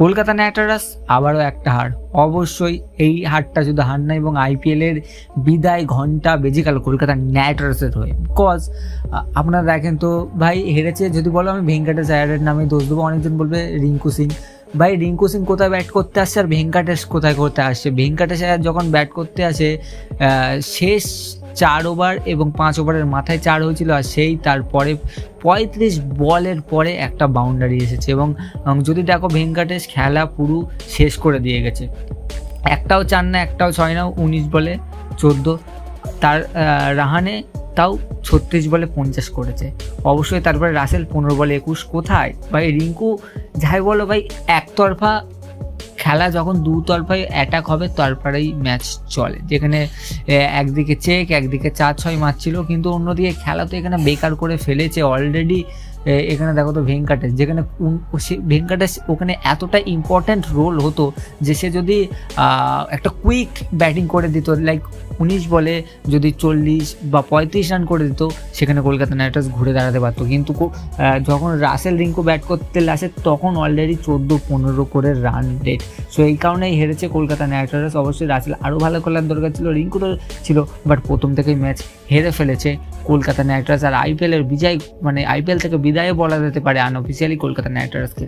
Kolkata night Riders আবারও একটা হার। অবশ্যই এই হারটা শুধু হার না, এবং আইপিএলের বিদায় ঘণ্টা বেজে গেল কলকাতা নাইট রাইডার্সের হয়ে বিকজ আপনারা দেখেন তো, ভাই, হেরেছে, যদি বলো আমি ভেঙ্কাটেশ আয়ারের নামে দোষ দেবো, অনেকজন বলবে রিঙ্কু সিং। ভাই, রিঙ্কু সিং কোথায় ব্যাট করতে আসছে, আর ভেঙ্কাটেশ কোথায় করতে আসছে? ভেঙ্কাটেশ আয়ার যখন ব্যাট করতে আসে শেষ চার ওভার এবং পাঁচ ওভারের মাথায় চার হয়েছিল আর সেই তারপরে পঁয়ত্রিশ বলের পরে একটা বাউন্ডারি এসেছে এবং যদি দেখো ভেঙ্কাটেশ খেলা পুরো শেষ করে দিয়ে গেছে। একটাও চার না, একটাও ছয় না, উনিশ বলে চোদ্দ। তার রাহানে তাও ছত্রিশ বলে পঞ্চাশ করেছে। অবশ্যই তারপরে রাসেল পনেরো বলে একুশ। কোথায়? ভাই, রিঙ্কু, যাই বলো ভাই, একতরফা খেলা যখন দুতরফায় অ্যাটাক হবে তারপরেই ম্যাচ চলে। যেখানে একদিকে চেক একদিকে চার ছয় মারছিল। কিন্তু অন্যদিকে খেলা তো এখানে বেকার করে ফেলেছে। অলরেডি এখানে দেখো তো ভেঙ্কাটেশ, যেখানে ভেঙ্কাটেশ ওখানে এতটা ইম্পর্ট্যান্ট রোল হতো যে সে যদি একটা কুইক ব্যাটিং করে দিত লাইক উনিশ বলে যদি চল্লিশ বা পঁয়ত্রিশ রান করে দিত, সেখানে কলকাতা নাইট রাইডার্স ঘুরে দাঁড়াতে পারতো। কিন্তু যখন রাসেল রিঙ্কু ব্যাট করতে আসে, তখন অলরেডি চোদ্দ পনেরো করে রান রেট সো এই কারণেই হেরেছে কলকাতা নাইট রাইডার্স অবশ্যই রাসেল আরও ভালো খেলার দরকার ছিল, রিঙ্কু তো ছিল বাট প্রথম থেকেই ম্যাচ হেরে ফেলেছে কলকাতা নাইট রাইডার্স আর আইপিএলের বিজয় মানে আইপিএল থেকে বিদায় বলা যেতে পারে আনঅফিসিয়ালি কলকাতা নাইট রাইডার্সকে